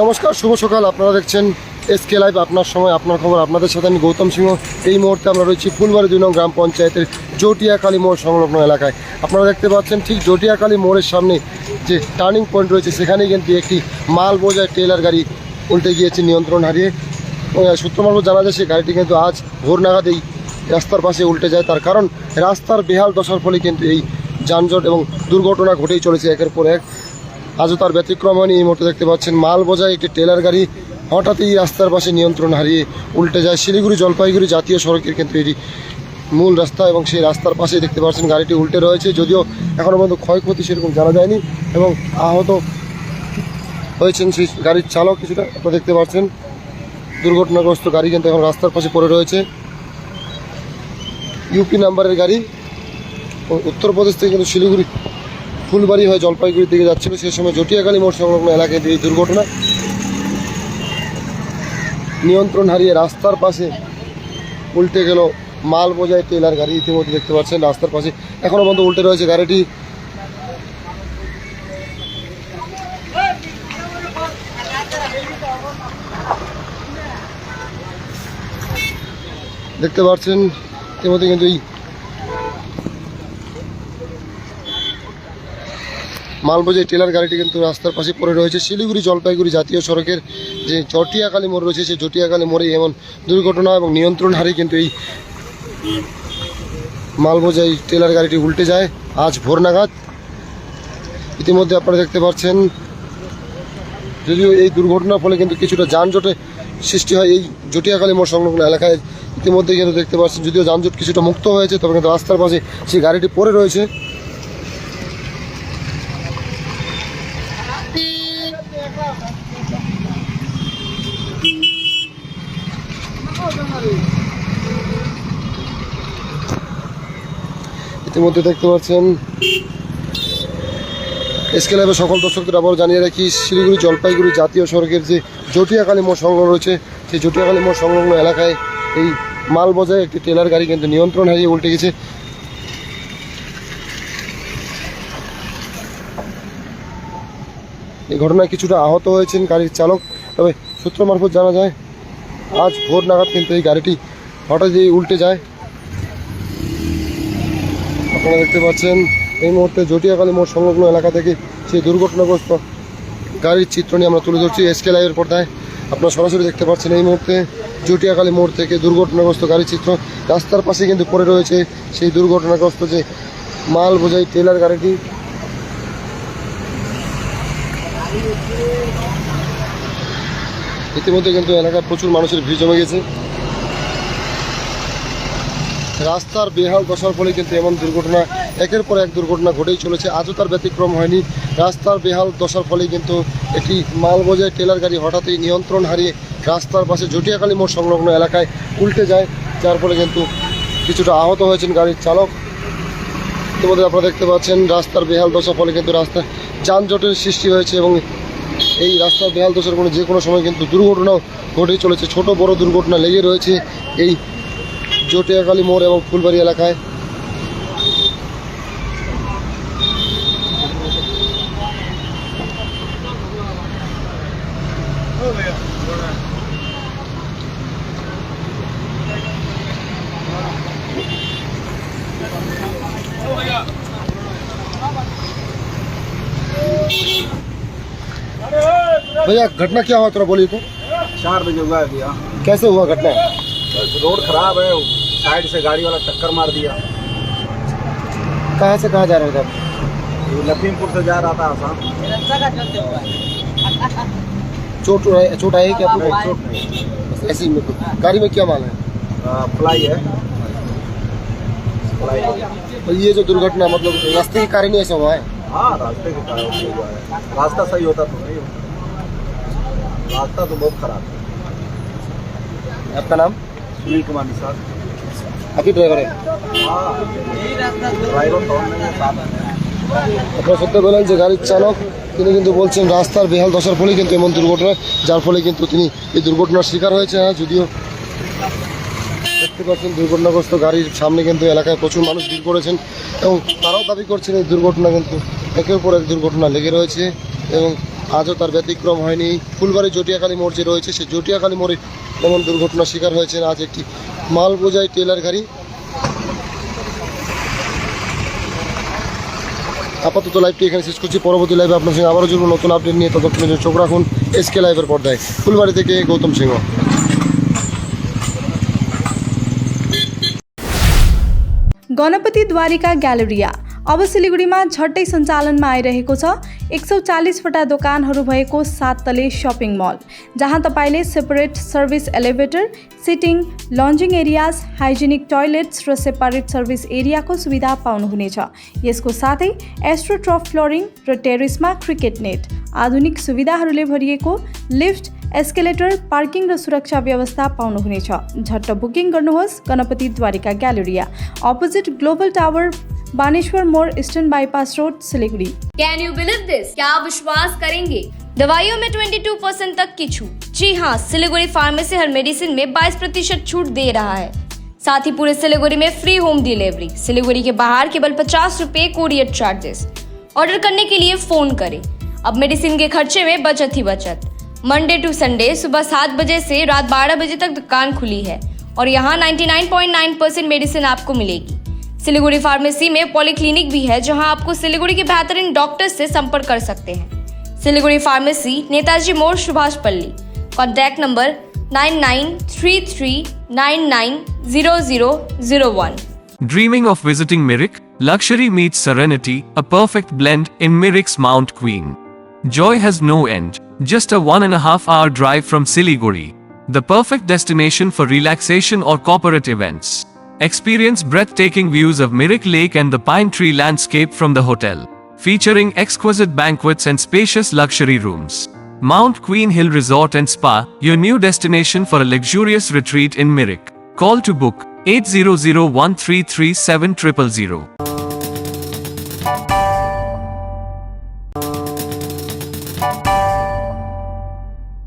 নমস্কার শুভ সকাল। আপনারা দেখছেন এসকে লাইভ। আপনার সময় আপনার খবর। আপনাদের সাথে আমি গৌতম সিংহ। এই মুহূর্তে আমরা রয়েছি ফুলবাড়ি দুই নং গ্রাম পঞ্চায়েতের জটিয়াকালী মোড় সংলগ্ন এলাকায়। আপনারা দেখতে পাচ্ছেন ঠিক জটিয়াকালী মোড়ের সামনে যে টার্নিং পয়েন্ট রয়েছে সেখানে কিন্তু একটি মাল বোঝায় ট্রেলার গাড়ি উল্টে গিয়েছে নিয়ন্ত্রণ হারিয়ে। ও, সূত্র মারফত জানা যায় সেই গাড়িটি কিন্তু আজ ভোর নাগাদ এই রাস্তার পাশে উল্টে যায়। তার কারণ রাস্তার বেহাল দশার ফলে কিন্তু এই যানজট এবং দুর্ঘটনা ঘটেই চলেছে একের পর এক। আজও তার ব্যতিক্রম হয়নি। এই মুহূর্তে দেখতে পাচ্ছেন মাল বোঝায় একটি টেলার গাড়ি। হঠাৎই রাস্তার পাশে নিয়ন্ত্রণ হারিয়ে উল্টে যায় শিলিগুড়ি জলপাইগুড়ি জাতীয় সড়কের কিন্তু এটি মূল রাস্তা এবং সেই রাস্তার পাশে দেখতে পাচ্ছেন গাড়িটি উল্টে রয়েছে। যদিও এখনও পর্যন্ত ক্ষয়ক্ষতি সেরকম জানা যায়নি এবং আহত হয়েছেন সেই গাড়ির চালক কিছুটা। আপনারা দেখতে পাচ্ছেন দুর্ঘটনাগ্রস্ত গাড়ি কিন্তু এখন রাস্তার পাশে পড়ে রয়েছে। ইউপি নাম্বারের গাড়ি। উত্তরপ্রদেশ থেকে কিন্তু শিলিগুড়ি ফুলবাড়ি হয়ে জলপাইগুড়ির দিকে যাচ্ছিল সেই সময় জটিয়াকালী মোড় সংলগ্ন এলাকায় এই দুর্ঘটনা। নিয়ন্ত্রণ হারিয়ে রাস্তার পাশে উল্টে গেল মাল বোঝায় টেলার গাড়ি। ইতিমধ্যে দেখতে পাচ্ছেন রাস্তার পাশে এখনও পর্যন্ত উল্টে রয়েছে গাড়িটি। দেখতে পাচ্ছেন ইতিমধ্যে কিন্তু এই মালবোঝাই টেলার গাড়িটি কিন্তু রাস্তার পাশে পড়ে রয়েছে। শিলিগুড়ি জলপাইগুড়ি জাতীয় সড়কের যে জটিয়াকালী মোড় রয়েছে, সেই জটিয়াকালী মোড়ে এমন দুর্ঘটনা এবং নিয়ন্ত্রণ হারিয়ে কিন্তু এই মালবোঝাই টেলার গাড়িটি উল্টে যায়। আজ ভোর নাগাদ। ইতিমধ্যে আপনারা দেখতে পাচ্ছেন, যদিও এই দুর্ঘটনার ফলে কিন্তু কিছুটা যানজটে সৃষ্টি হয় এই জটিয়াকালী মোড় সংলগ্ন এলাকায়। ইতিমধ্যে কিন্তু দেখতে পাচ্ছেন, যদিও যানজট কিছুটা মুক্ত হয়েছে, তবে কিন্তু রাস্তার পাশে সেই গাড়িটি পড়ে রয়েছে। ইতিমধ্যে দেখতে পাচ্ছেন। লাইভের সকল দর্শকদের আবারও জানিয়ে রাখি, শিলিগুড়ি জলপাইগুড়ি জাতীয় সড়কের যে জটিয়াকালী মোড় সংলগ্ন রয়েছে, সেই জটিয়াকালী মোড় সংলগ্ন এলাকায় এই মাল বোঝায় একটি ট্রেলার গাড়ি কিন্তু নিয়ন্ত্রণ হারিয়ে উল্টে গেছে। এই ঘটনায় কিছুটা আহত হয়েছেন গাড়ির চালক, তবে সূত্র মারফত জানা যায়, আজ ভোর নাগাদ কিন্তু এই গাড়িটি হঠাৎই উল্টে যায় আপনারা দেখতে পাচ্ছেন, এই মুহূর্তে জটিয়াকালী মোড় সংলগ্ন এলাকা থেকে সেই দুর্ঘটনাগ্রস্ত গাড়ির চিত্র নিয়ে আমরা তুলে ধরছি এসকে লাইভের পর্দায়। আপনারা সরাসরি দেখতে পাচ্ছেন, এই মুহূর্তে জটিয়াকালী মোড় থেকে দুর্ঘটনাগ্রস্ত গাড়ির চিত্র। রাস্তার পাশে কিন্তু পড়ে রয়েছে সেই দুর্ঘটনাগ্রস্ত যে মাল বোঝাই ট্রেলার গাড়িটি। ইতিমধ্যে কিন্তু এলাকায় প্রচুর মানুষের ভিড় জমে গেছে। রাস্তার বেহাল দশার ফলে কিন্তু এমন দুর্ঘটনা, একের পর এক দুর্ঘটনা ঘটেই চলেছে। আজও তার ব্যতিক্রম হয়নি। রাস্তার বেহাল দশার ফলে কিন্তু একটি মাল বোঝায় টেলার গাড়ি হঠাৎই নিয়ন্ত্রণ হারিয়ে রাস্তার পাশে জটিয়াকালী মোড় সংলগ্ন এলাকায় উল্টে যায়, যার ফলে কিন্তু কিছুটা আহত হয়েছেন গাড়ির চালক। ইতিমধ্যে আপনারা দেখতে পাচ্ছেন, রাস্তার বেহাল দশার ফলে কিন্তু রাস্তায় যানজটের সৃষ্টি হয়েছে এবং এই রাস্তার বেহাল দশার কোনো যে কোনো সময় কিন্তু দুর্ঘটনাও ঘটেই চলেছে। ছোট বড় দুর্ঘটনা লেগে রয়েছে এই জটিয়াকালী মোড় এবং ফুলবাড়ি এলাকায় भैया घटना क्या हुआ थोड़ा बोलिए तो चार बजे हुआ है भैया कैसे हुआ घटना रोड खराब है साइड से गाड़ी वाला टक्कर मार दिया। कहाँ से कहाँ जा रहे थे आप लखीमपुर से जा रहा था आसाम। चोट चोट आई क्या आपको चोट नहीं। ऐसे ही में गाड़ी में क्या माल है? फ्लाई है। और ये जो दुर्घटना मतलब रास्ते के कारण ही ऐसा हुआ है? हाँ रास्ते के कारण हुआ है। रास्ता सही होता तो नहीं होता। रास्ता तो बहुत खराब है। आपका नाम? सुनील कुमार निषाद आप ही ड्राइवर है हाँ ड्राइवर कौन नहीं है साथ में আপনারা সত্যি বলেন যে গাড়ির চালক তিনি কিন্তু বলছেন রাস্তার বেহাল দশার ফলে কিন্তু এমন দুর্ঘটনা যার ফলে কিন্তু তিনি এই দুর্ঘটনার শিকার হয়েছে হ্যাঁ যদিও দেখতে পাচ্ছেন দুর্ঘটনাগ্রস্ত গাড়ির সামনে কিন্তু এলাকায় প্রচুর মানুষ ভিড় করেছেন এবং তারাও দাবি করছেন এই দুর্ঘটনা কিন্তু একের পর এক দুর্ঘটনা লেগে রয়েছে এবং আজও তার ব্যতিক্রম হয়নি ফুলবাড়ি জটিয়াখালী মোড় যে রয়েছে সেই জটিয়াখালী মোড়ে যেমন দুর্ঘটনার শিকার হয়েছেন আজ একটি মাল বোঝাই টেলার গাড়ি আপাতত লাইভটি এখানে শেষ করছি পরবর্তী লাইভে আপনার সঙ্গে আবারও জুড়বো নতুন আপডেট নিয়ে ততক্ষণের জন্য চোখ রাখুন এসকে লাইভের পর্দায় ফুলবাড়ি থেকে গৌতম সিংহ गणपति द्वारिका ग्यालेरिया अब सिलिगुडीमा झट्टै सञ्चालनमा आइरहेको छ एक सौ चालिसवटा दोकानहरू भएको सात तले सपिङ मल जहाँ तपाईँले separate service elevator sitting lounging areas hygienic toilets र सेपारेट सर्भिस एरियाको सुविधा पाउनुहुनेछ। यसको साथै एस्ट्रोट्रफ फ्लोरिङ र टेरिसमा क्रिकेट नेट आधुनिक सुविधाहरूले भरिएको लिफ्ट एस्केलेटर पार्किङ र सुरक्षा व्यवस्था पाउनुहुनेछ। झट्ट बुकिङ गर्नुहोस् Ganpati Dwarika galleria opposite global tower Baneshwar मोड़ eastern bypass road, Siliguri. Can you believe this क्या आप विश्वास करेंगे? दवाइयों में 22 परसेंट तक की छूट। जी हाँ सिलीगुड़ी फार्मेसी हर मेडिसिन में 22 प्रतिशत छूट दे रहा है। साथ ही पूरे सिलीगुड़ी में फ्री होम डिलीवरी सिलीगुड़ी के बाहर केवल पचास रूपए कोरियर चार्जेस ऑर्डर करने के लिए फ़ोन करें। अब मेडिसिन के खर्चे में बचत ही बचत। मंडे टू संडे सुबह सात बजे से रात बारह बजे तक दुकान खुली है। और यहाँ 99.9 परसेंट मेडिसिन आपको मिलेगी। सिलीगुड़ी फार्मेसी में पॉलीक्लिनिक भी है जहाँ आपको सिलीगुड़ी के बेहतरीन डॉक्टर से संपर्क कर सकते हैं सिलीगुड़ी फार्मेसी नेताजी मोड़ Subhash Palli contact number nine nine three three nine nine zero zero zero one Dreaming of visiting Mirik? Luxury meets serenity, a perfect blend in Mirik's Mount Queen. Joy has no end. Just a one and a half hour drive from Siliguri. The perfect destination for relaxation or corporate events. Experience breathtaking views of Mirik Lake and the pine tree landscape from the hotel. Featuring exquisite banquets and spacious luxury rooms. Mount Queen Hill Resort and Spa, your new destination for a luxurious retreat in Mirik. Call to book 800 133 7000.